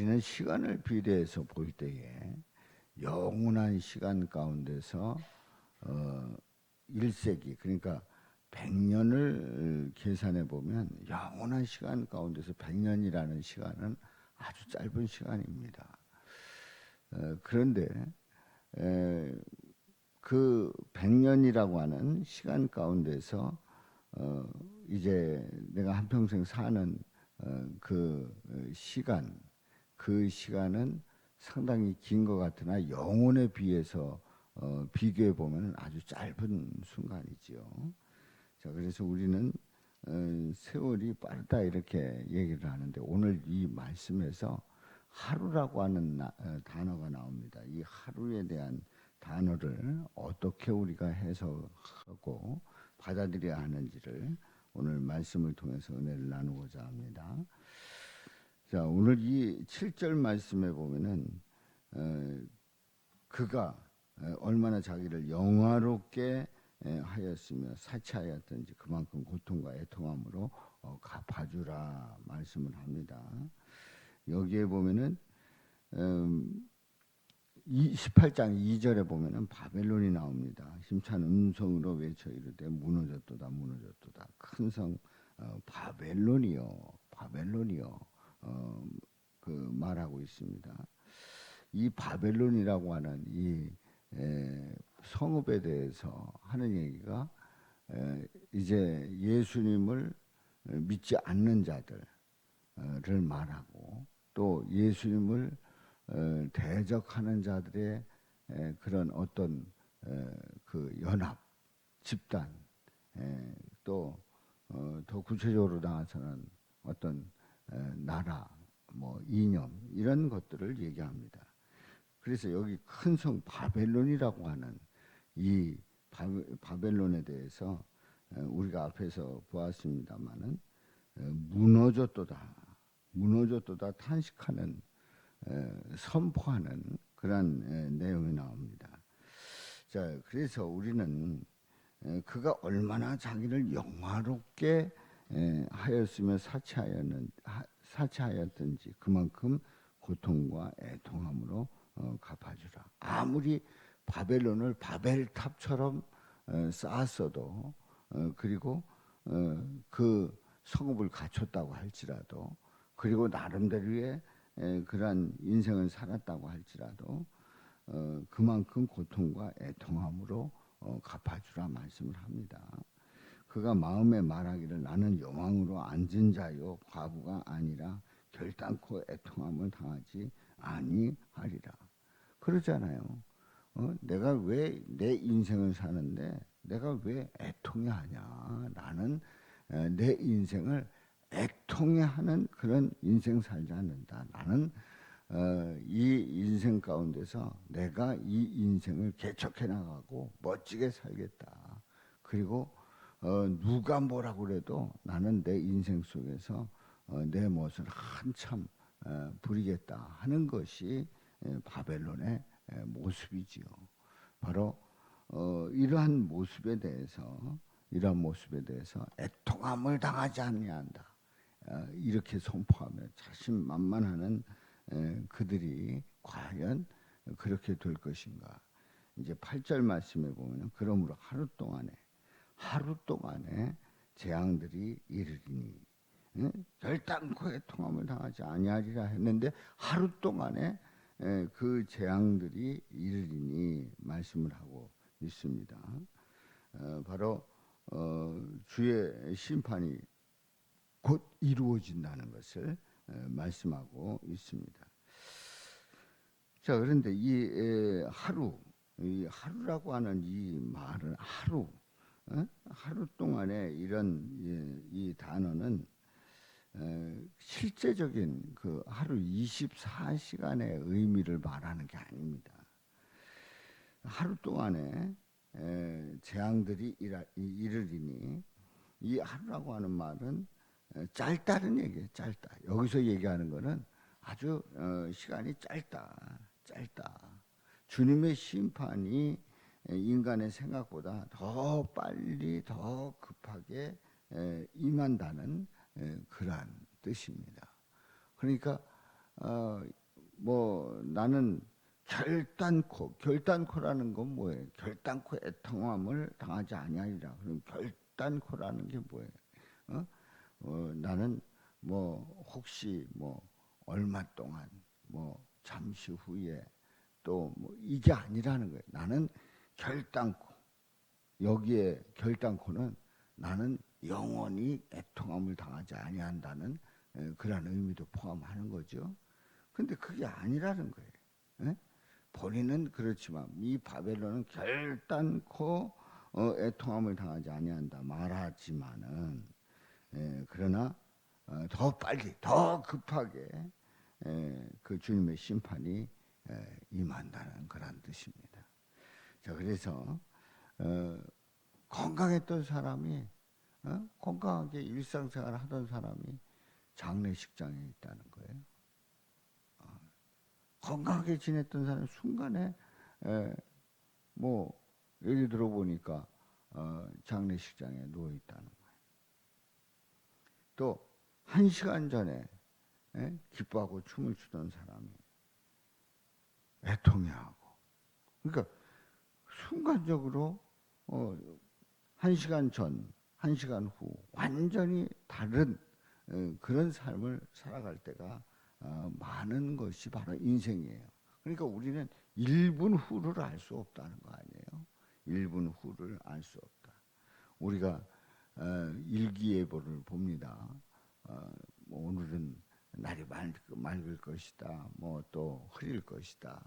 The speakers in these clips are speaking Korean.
우리는 시간을 비례해서 볼 때에 영원한 시간 가운데서 어 1세기 그러니까 100년을 계산해 보면 영원한 시간 가운데서 100년이라는 시간은 아주 짧은 시간입니다. 어, 그런데 에, 그 100년이라고 하는 시간 가운데서 어, 이제 내가 한평생 사는 어, 그 시간, 그 시간은 상당히 긴 것 같으나 영혼에 비해서 어, 비교해 보면 아주 짧은 순간이지요. 자, 그래서 우리는 어, 세월이 빠르다 이렇게 얘기를 하는데 오늘 이 말씀에서 하루라고 하는 나- 어, 단어가 나옵니다. 이 하루에 대한 단어를 어떻게 우리가 해석하고 받아들여야 하는지를 오늘 말씀을 통해서 은혜를 나누고자 합니다. 자, 오늘 이 7절 말씀에 보면은 어, 그가 어, 얼마나 자기를 영화롭게 에, 하였으며 사치하였든지 그만큼 고통과 애통함으로 어, 갚아주라 말씀을 합니다. 여기에 보면은 음, 28장 2절에 보면은 바벨론이 나옵니다. 힘찬 음성으로 외쳐 이르되 무너졌도다 무너졌도다 큰성 어, 바벨론이요 바벨론이요 어, 그 말하고 있습니다. 이 바벨론이라고 하는 이 에, 성읍에 대해서 하는 얘기가 에, 이제 예수님을 믿지 않는 자들을 말하고 또 예수님을 어, 대적하는 자들의 에, 그런 어떤 에, 그 연합 집단 에, 또더 어, 구체적으로 나와서는 어떤 에, 나라 뭐 이념 이런 것들을 얘기합니다. 그래서 여기 큰 성 바벨론이라고 하는 이 바- 바벨론에 대해서 에, 우리가 앞에서 보았습니다마는 무너졌도다 무너졌도다 탄식하는 에, 선포하는 그런 에, 내용이 나옵니다. 자, 그래서 우리는 에, 그가 얼마나 자기를 영화롭게 에, 하였으며 사치하였는 하- 사치하였든지 그만큼 고통과 애통함으로 어, 갚아주라. 아무리 바벨론을 바벨탑처럼 어, 쌓았어도 어, 그리고 어, 그 성읍을 갖췄다고 할지라도 그리고 나름대로의 에, 그러한 인생을 살았다고 할지라도 어, 그만큼 고통과 애통함으로 어, 갚아주라 말씀을 합니다. 그가 마음에 말하기를 나는 영왕으로 앉은 자요 과부가 아니라 결단코 애통함을 당하지 아니하리라. 그러잖아요. 어? 내가 왜 내 인생을 사는데 내가 왜 애통해 하냐? 나는 에, 내 인생을 애통해 하는 그런 인생 살지 않는다. 나는 어, 이 인생 가운데서 내가 이 인생을 개척해 나가고 멋지게 살겠다. 그리고 어, 누가 뭐라고 그래도 나는 내 인생 속에서 어, 내 멋을 한참 어, 부리겠다 하는 것이 에, 바벨론의 에, 모습이지요. 바로 어, 이러한 모습에 대해서 이러한 모습에 대해서 애통함을 당하지 아니한다. 어, 이렇게 선포하며 자신 만만하는 에, 그들이 과연 그렇게 될 것인가? 이제 8절 말씀에 보면 그러므로 하루 동안에 하루 동안에 재앙들이 이르리니 응? 결단코 애통함을 당하지 아니하리라 했는데 하루 동안에 에, 그 재앙들이 이르리니 말씀을 하고 있습니다. 어, 바로 어, 주의 심판이 곧 이루어진다는 것을 에, 말씀하고 있습니다. 자 그런데 이 에, 하루 이 하루라고 하는 이 말은 하루 어? 하루 동안에 이런 이, 이 단어는 에, 실제적인 그 하루 24시간의 의미를 말하는 게 아닙니다. 하루 동안에 에, 재앙들이 이르리니 이 하루라고 하는 말은 에, 짧다는 얘기예요. 짧다. 여기서 얘기하는 거는 아주 어, 시간이 짧다. 짧다. 주님의 심판이 에, 인간의 생각보다 더 빨리 더 급하게 에, 임한다는 에, 그러한 뜻입니다. 그러니까 어, 뭐 나는 결단코 결단코라는 건 뭐예요? 결단코 애통함을 당하지 아니하리라. 그럼 결단코라는 게 뭐예요? 어? 어, 나는 뭐 혹시 뭐 얼마 동안 뭐 잠시 후에 또 뭐 이게 아니라는 거예요. 나는 결단코 여기에 결단코는 나는 영원히 애통함을 당하지 아니한다는 에, 그런 의미도 포함하는 거죠. 근데 그게 아니라는 거예요. 예? 본인은 그렇지만 이 바벨론은 결단코 어, 애통함을 당하지 아니한다 말하지만은 예, 그러나 어, 더 빨리 더 급하게 예, 그 주님의 심판이 예, 임한다는 그런 뜻입니다. 자 그래서 어, 건강했던 사람이 어? 건강하게 일상생활 하던 사람이 장례식장에 있다는 거예요. 어, 건강하게 지냈던 사람이 순간에 에, 뭐 얘기 들어 보니까 어, 장례식장에 누워 있다는 거예요. 또 한 시간 전에 에? 기뻐하고 춤을 추던 사람이 애통해하고 그러니까 순간적으로 어, 한 시간 전, 한 시간 후 완전히 다른 어, 그런 삶을 살아갈 때가 어, 많은 것이 바로 인생이에요. 그러니까 우리는 1분 후를 알 수 없다는 거 아니에요. 1분 후를 알 수 없다. 우리가 어, 일기예보를 봅니다. 어, 뭐 오늘은 날이 맑, 맑을 것이다. 뭐 또 흐릴 것이다.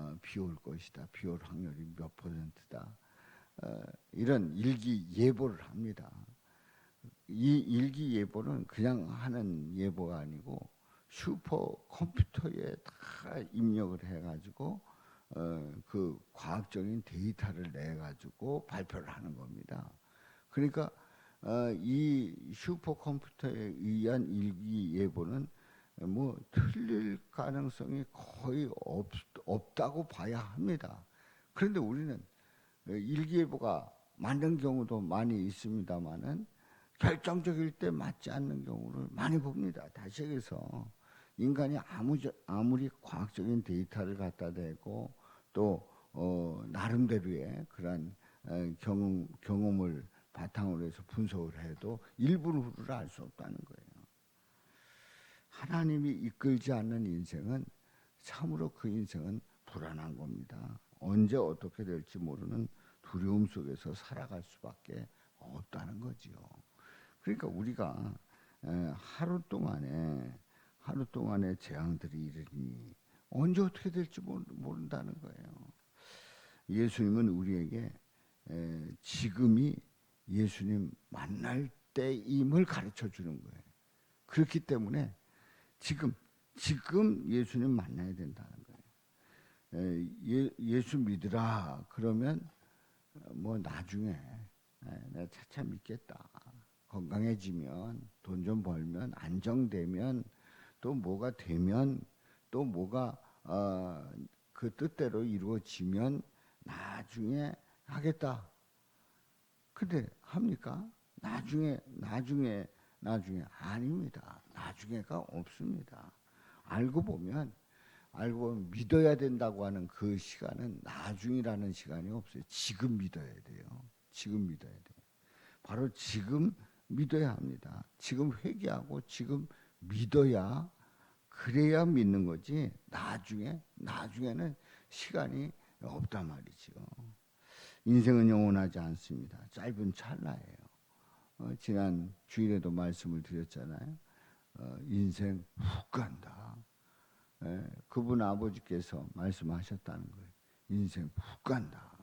어, 비올 것이다. 비올 확률이 몇 퍼센트다. 어, 이런 일기 예보를 합니다. 이 일기 예보는 그냥 하는 예보가 아니고 슈퍼 컴퓨터에 다 입력을 해가지고 어, 그 과학적인 데이터를 내 가지고 발표를 하는 겁니다. 그러니까 어, 이 슈퍼 컴퓨터에 의한 일기 예보는 뭐 틀릴 가능성이 거의 없, 없다고 봐야 합니다. 그런데 우리는 일기예보가 맞는 경우도 많이 있습니다만은 결정적일 때 맞지 않는 경우를 많이 봅니다. 다시 얘기해서 인간이 아무, 아무리 과학적인 데이터를 갖다 대고 또 어, 나름대로의 그런 어, 경험, 경험을 바탕으로 해서 분석을 해도 1분 후를 알 수 없다는 거예요. 하나님이 이끌지 않는 인생은 참으로 그 인생은 불안한 겁니다. 언제 어떻게 될지 모르는 두려움 속에서 살아갈 수밖에 없다는 거지요. 그러니까 우리가 에, 하루 동안에 하루 동안에 재앙들이 이르니 언제 어떻게 될지 모른다는 거예요. 예수님은 우리에게 에, 지금이 예수님 만날 때임을 가르쳐 주는 거예요. 그렇기 때문에 지금 지금 예수님 만나야 된다는 거예요. 에, 예, 예수 믿으라 그러면 뭐 나중에 에, 내가 차차 믿겠다. 건강해지면 돈 좀 벌면 안정되면 또 뭐가 되면 또 뭐가 어, 그 뜻대로 이루어지면 나중에 하겠다. 근데 합니까? 나중에 나중에 나중에 아닙니다. 나중에가 없습니다. 알고 보면 알고 보면 믿어야 된다고 하는 그 시간은 나중이라는 시간이 없어요. 지금 믿어야 돼요. 지금 믿어야 돼요. 바로 지금 믿어야 합니다. 지금 회개하고 지금 믿어야 그래야 믿는 거지. 나중에 나중에는 시간이 없단 말이죠. 인생은 영원하지 않습니다. 짧은 찰나예요. 어, 지난 주일에도 말씀을 드렸잖아요. 어, 인생 훅 간다. 예, 그분 아버지께서 말씀하셨다는 거예요. 인생 훅 간다.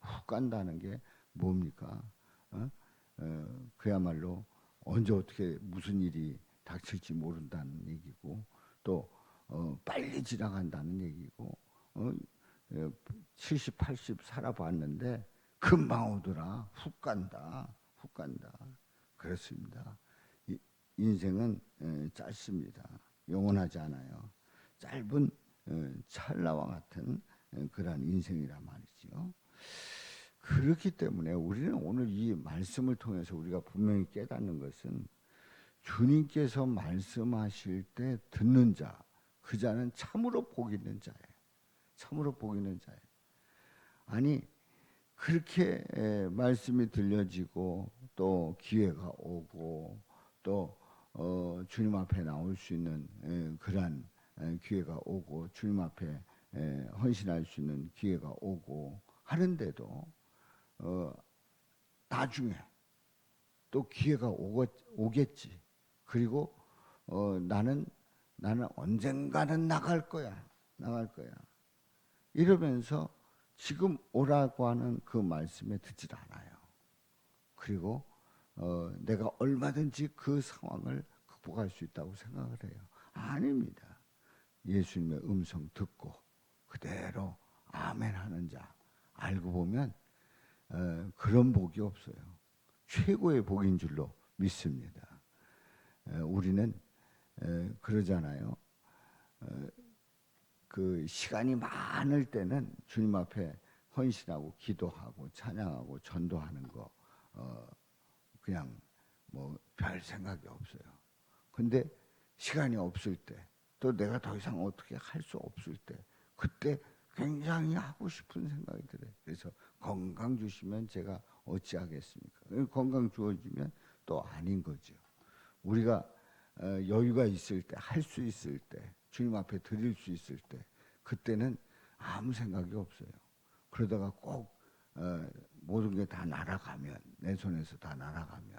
훅 간다는 게 뭡니까? 어? 어, 그야말로 언제 어떻게 무슨 일이 닥칠지 모른다는 얘기고 또 어, 빨리 지나간다는 얘기고 어, 70, 80 살아봤는데 금방 오더라. 훅 간다. 훅 간다. 그렇습니다. 이, 인생은 에, 짧습니다. 영원하지 않아요. 짧은 에, 찰나와 같은 에, 그러한 인생이란 말이죠. 그렇기 때문에 우리는 오늘 이 말씀을 통해서 우리가 분명히 깨닫는 것은 주님께서 말씀하실 때 듣는 자, 그 자는 참으로 복 있는 자예요. 참으로 복 있는 자예요. 아니 그렇게 에, 말씀이 들려지고 또 기회가 오고 또 어, 주님 앞에 나올 수 있는 에, 그러한 에, 기회가 오고 주님 앞에 에, 헌신할 수 있는 기회가 오고 하는데도 어, 나중에 또 기회가 오겠, 오겠지. 그리고 어, 나는 나는 언젠가는 나갈 거야. 나갈 거야. 이러면서 지금 오라고 하는 그 말씀에 듣질 않아요. 그리고 어, 내가 얼마든지 그 상황을 극복할 수 있다고 생각을 해요. 아닙니다. 예수님의 음성 듣고 그대로 아멘 하는 자 알고 보면 어, 그런 복이 없어요. 최고의 복인 줄로 믿습니다. 에, 우리는 에, 그러잖아요. 어, 그 시간이 많을 때는 주님 앞에 헌신하고 기도하고 찬양하고 전도하는 거 어, 그냥 뭐 별 생각이 없어요. 근데 시간이 없을 때 또 내가 더 이상 어떻게 할 수 없을 때 그때 굉장히 하고 싶은 생각이 들어요. 그래서 건강 주시면 제가 어찌하겠습니까? 건강 주어지면 또 아닌 거죠. 우리가 어, 여유가 있을 때, 할 수 있을 때, 주님 앞에 드릴 수 있을 때, 그때는 아무 생각이 없어요. 그러다가 꼭 어, 모든 게 다 날아가면, 내 손에서 다 날아가면,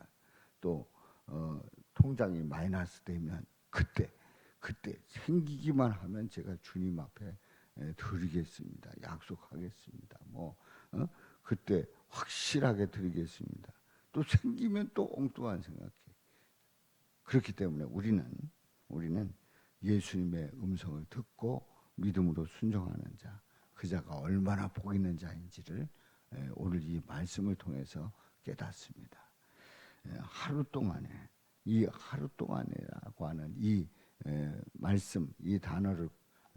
또 어, 통장이 마이너스 되면 그때, 그때 생기기만 하면 제가 주님 앞에 에, 드리겠습니다. 약속하겠습니다. 뭐 어? 그때 확실하게 드리겠습니다. 또 생기면 또 엉뚱한 생각해. 그렇기 때문에 우리는 우리는 예수님의 음성을 듣고 믿음으로 순종하는 자, 그 자가 얼마나 복 있는 자인지를 에, 오늘 이 말씀을 통해서 깨닫습니다. 에, 하루 동안에 이 하루 동안이라고 하는 이 에, 말씀, 이 단어를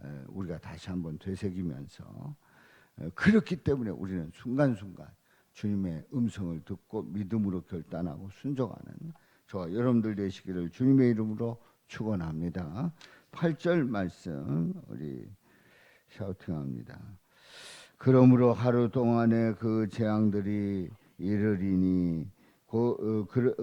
에, 우리가 다시 한번 되새기면서 에, 그렇기 때문에 우리는 순간순간 주님의 음성을 듣고 믿음으로 결단하고 순종하는 저와 여러분들 되시기를 주님의 이름으로 축원합니다. 8절 말씀 우리 샤우팅합니다. 그러므로 하루 동안에 그 재앙들이 이르리니 그, 어, 그,